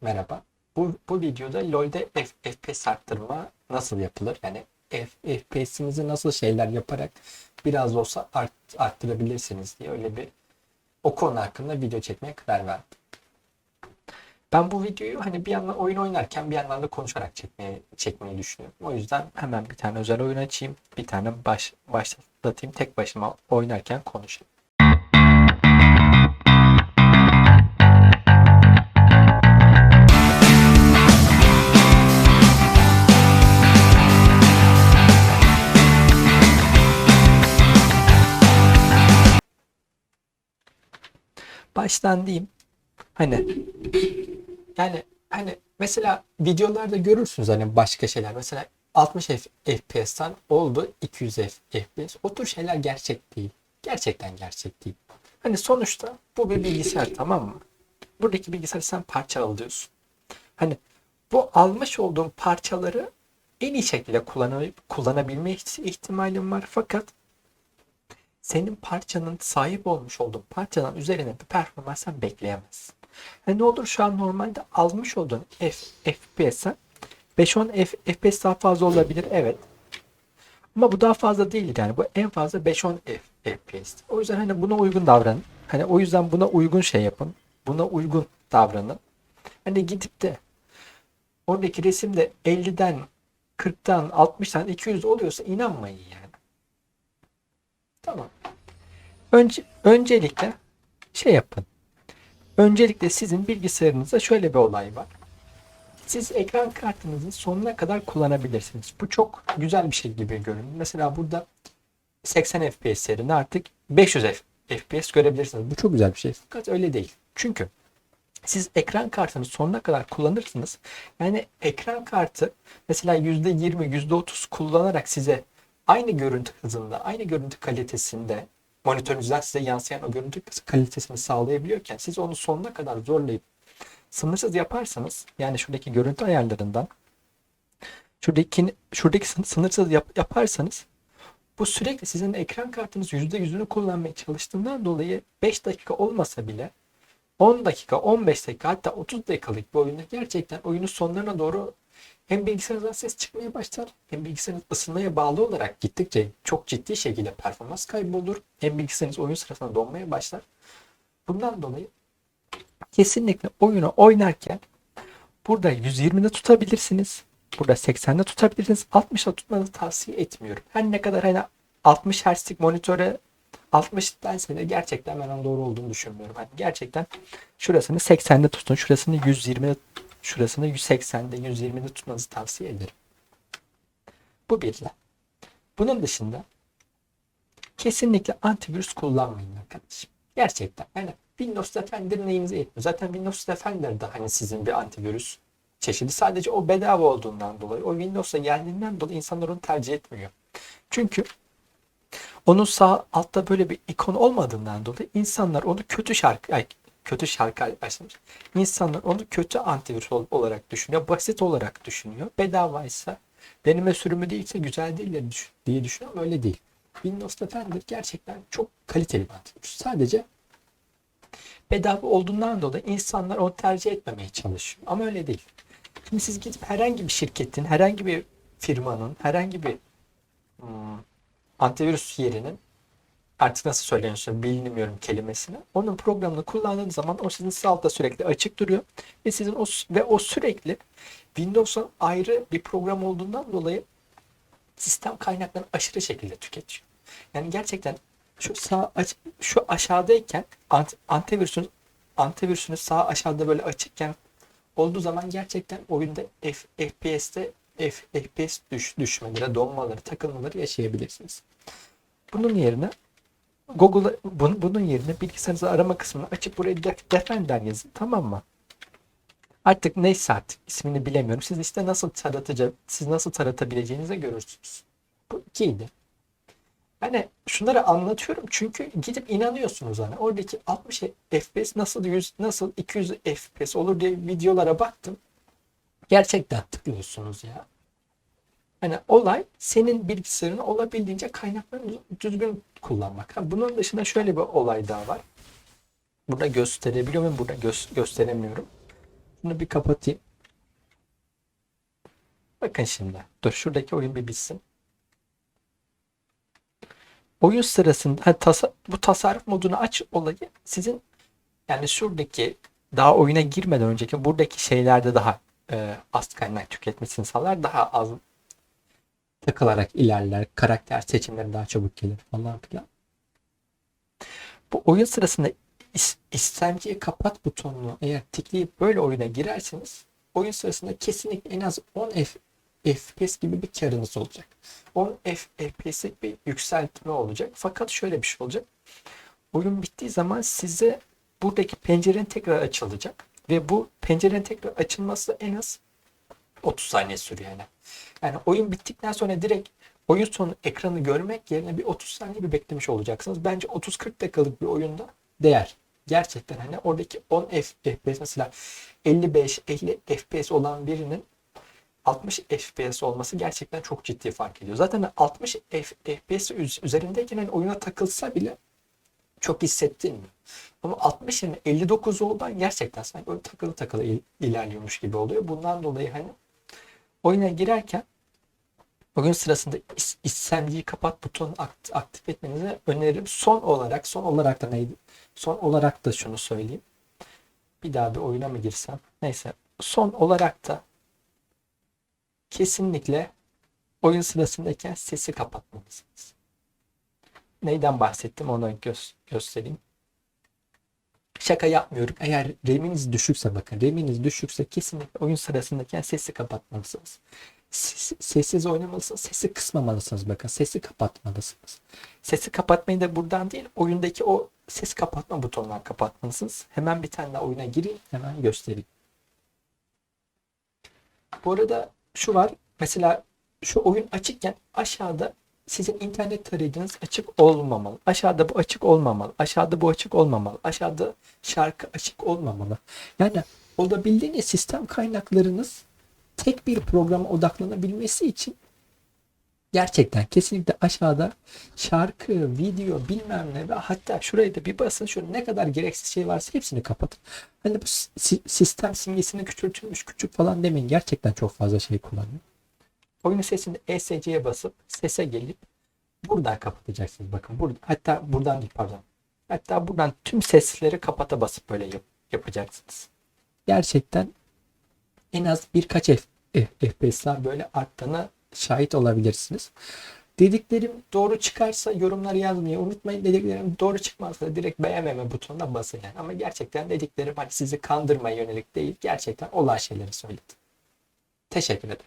Merhaba. Bu, bu videoda LoL'de F- FPS arttırma nasıl yapılır? Yani F- FPS'inizi nasıl şeyler yaparak biraz olsa art, arttırabilirsiniz diye öyle bir o konu hakkında video çekmeye karar verdim. Ben bu videoyu hani bir yandan oyun oynarken bir yandan da konuşarak çekmeyi, çekmeyi düşünüyorum. O yüzden hemen bir tane özel oyun açayım. Bir tane baş, başlatayım. Tek başıma oynarken konuşayım. Baştan diyeyim. Hani yani hani mesela videolarda görürsünüz hani başka şeyler. Mesela 60 F- FPS'ten oldu 200 F- FPS. O tür şeyler gerçek değil. Gerçekten gerçek değil. Hani sonuçta bu bir bilgisayar tamam mı? Buradaki bilgisayarı sen parça alıyorsun. Hani bu almış olduğun parçaları en iyi şekilde kullanab- kullanabilme ihti- ihtimalin var. Fakat senin parçanın sahip olmuş olduğun parçanın üzerine bir performans sen bekleyemezsin. Yani ne olur şu an normalde almış olduğun F, FPS'e 5-10 F, FPS daha fazla olabilir evet. Ama bu daha fazla değil yani. Bu en fazla 5-10 F, FPS. O yüzden hani buna uygun davranın. Hani o yüzden buna uygun şey yapın. Buna uygun davranın. Hani gidip de oradaki resimde 50'den 40'tan 60'tan 200 oluyorsa inanmayın yani. Tamam. Önce, öncelikle şey yapın. Öncelikle sizin bilgisayarınızda şöyle bir olay var. Siz ekran kartınızı sonuna kadar kullanabilirsiniz. Bu çok güzel bir şey gibi görünüyor. Mesela burada 80 FPS yerine artık 500 F- FPS görebilirsiniz. Bu çok güzel bir şey. Fakat öyle değil. Çünkü siz ekran kartını sonuna kadar kullanırsınız. Yani ekran kartı mesela %20, %30 kullanarak size aynı görüntü hızında, aynı görüntü kalitesinde monitörünüzden size yansıyan o görüntü kalitesini sağlayabiliyorken siz onu sonuna kadar zorlayıp sınırsız yaparsanız yani şuradaki görüntü ayarlarından şuradaki şuradaki sın- sınırsız yap- yaparsanız bu sürekli sizin ekran kartınız %100'ünü kullanmaya çalıştığından dolayı 5 dakika olmasa bile 10 dakika, 15 dakika hatta 30 dakikalık bir oyunda gerçekten oyunun sonlarına doğru hem bilgisayarınızdan ses çıkmaya başlar hem bilgisayarınız ısınmaya bağlı olarak gittikçe çok ciddi şekilde performans kaybı olur. Hem bilgisayarınız oyun sırasında donmaya başlar. Bundan dolayı kesinlikle oyunu oynarken burada 120'de tutabilirsiniz. Burada 80'de tutabilirsiniz. 60'da tutmanızı tavsiye etmiyorum. Her ne kadar hani 60 Hz'lik monitöre 60 dense de gerçekten ben onun doğru olduğunu düşünmüyorum. Hani gerçekten şurasını 80'de tutun. Şurasını 120'de şurasını 180'de 120'de tutmanızı tavsiye ederim. Bu birle. Bunun dışında kesinlikle antivirüs kullanmayın arkadaşım. Gerçekten. Yani Windows Defender neyinize yetmiyor. Zaten Windows Defender de hani sizin bir antivirüs çeşidi. Sadece o bedava olduğundan dolayı, o Windows'a geldiğinden dolayı insanlar onu tercih etmiyor. Çünkü onun sağ altta böyle bir ikon olmadığından dolayı insanlar onu kötü şarkı, ay, kötü şarkı başlamış. İnsanlar onu kötü antivirüs ol- olarak düşünüyor, basit olarak düşünüyor. Bedavaysa, deneme sürümü değilse güzel değil diye düşünüyor ama öyle değil. Windows Defender gerçekten çok kaliteli bir antivirüs. Sadece bedava olduğundan dolayı insanlar onu tercih etmemeye çalışıyor. Ama öyle değil. Şimdi siz gidip herhangi bir şirketin, herhangi bir firmanın, herhangi bir hmm, antivirüs yerinin artık nasıl söyleniyorsa bilmiyorum kelimesini. Onun programını kullandığınız zaman o sizin sağ altta sürekli açık duruyor ve sizin o ve o sürekli Windows'un ayrı bir program olduğundan dolayı sistem kaynaklarını aşırı şekilde tüketiyor. Yani gerçekten şu sağ aç- şu aşağıdayken ant, antivirüsün antivirüsünüz sağ aşağıda böyle açıkken olduğu zaman gerçekten oyunda F, FPS'te F, FPS düş, düşmeleri, donmaları, takılmaları yaşayabilirsiniz. Bunun yerine Google'a bunun, bunun yerine bilgisayarınızı arama kısmını açıp buraya def- Defender yazın tamam mı? Artık neyse artık ismini bilemiyorum. Siz işte nasıl taratıcı, siz nasıl taratabileceğinizi görürsünüz. Bu ikiydi. Yani şunları anlatıyorum çünkü gidip inanıyorsunuz hani oradaki 60 FPS nasıl 100 nasıl 200 FPS olur diye videolara baktım. Gerçekten tıklıyorsunuz ya. Hani olay senin bilgisayarını olabildiğince kaynaklarını düzgün kullanmak. Bunun dışında şöyle bir olay daha var. Burada gösterebiliyor muyum? Burada gö- gösteremiyorum. Bunu bir kapatayım. Bakın şimdi. Dur şuradaki oyun bir bitsin. Oyun sırasında ha, tasa- bu tasarruf modunu aç olayı sizin yani şuradaki daha oyuna girmeden önceki buradaki şeylerde daha e, az kaynak tüketmesini sağlar. Daha az takılarak ilerler. Karakter seçimleri daha çabuk gelir falan filan. Bu oyun sırasında is- istemciyi kapat butonunu eğer tıklayıp böyle oyuna girerseniz oyun sırasında kesinlikle en az 10 F FPS gibi bir karınız olacak. 10 F- FPS'lik bir yükseltme olacak. Fakat şöyle bir şey olacak. Oyun bittiği zaman size buradaki pencerenin tekrar açılacak. Ve bu pencerenin tekrar açılması en az 30 saniye sürüyor yani. Yani oyun bittikten sonra direkt oyun sonu ekranı görmek yerine bir 30 saniye bir beklemiş olacaksınız. Bence 30-40 dakikalık bir oyunda değer. Gerçekten hani oradaki 10 F- FPS mesela 55-50 FPS olan birinin 60 FPS olması gerçekten çok ciddi fark ediyor. Zaten 60 F- FPS üz- üzerindeyken hani oyuna takılsa bile çok hissettirmiyor. Ama 60 yerine 59 olduğundan gerçekten sanki böyle takılı takılı il- ilerliyormuş gibi oluyor. Bundan dolayı hani oyuna girerken oyun sırasında is- kapat butonunu akt- aktif etmenizi öneririm. Son olarak, son olarak da neydi? Son olarak da şunu söyleyeyim. Bir daha bir oyuna mı girsem? Neyse. Son olarak da kesinlikle oyun sırasındayken sesi kapatmalısınız. Neyden bahsettim onu gö- göstereyim. Şaka yapmıyorum. Eğer RAM'iniz düşükse bakın RAM'iniz düşükse kesinlikle oyun sırasındayken sesi kapatmalısınız. Ses- sessiz oynamalısınız. Sesi kısmamalısınız bakın. Sesi kapatmalısınız. Sesi kapatmayı da buradan değil oyundaki o ses kapatma butonundan kapatmalısınız. Hemen bir tane daha oyuna gireyim. Hemen göstereyim. Bu arada şu var. Mesela şu oyun açıkken aşağıda sizin internet tarayıcınız açık olmamalı. Aşağıda bu açık olmamalı. Aşağıda bu açık olmamalı. Aşağıda şarkı açık olmamalı. Yani olabildiğince sistem kaynaklarınız tek bir programa odaklanabilmesi için gerçekten kesinlikle aşağıda şarkı, video bilmem ne ve hatta şuraya da bir basın şu ne kadar gereksiz şey varsa hepsini kapatın. Hani bu si- sistem simgesini küçültülmüş küçük falan demeyin. Gerçekten çok fazla şey kullanıyor. Oyunun sesinde ESC'ye basıp sese gelip buradan kapatacaksınız. Bakın burada hatta buradan değil pardon. Hatta buradan tüm sesleri kapata basıp böyle yap- yapacaksınız. Gerçekten en az birkaç F- FPS'ler böyle arttığına şahit olabilirsiniz. Dediklerim doğru çıkarsa yorumları yazmayı unutmayın. Dediklerim doğru çıkmazsa direkt beğenmeme butonuna basın yani. Ama gerçekten dediklerim hani sizi kandırmaya yönelik değil. Gerçekten olan şeyleri söyledim. Teşekkür ederim.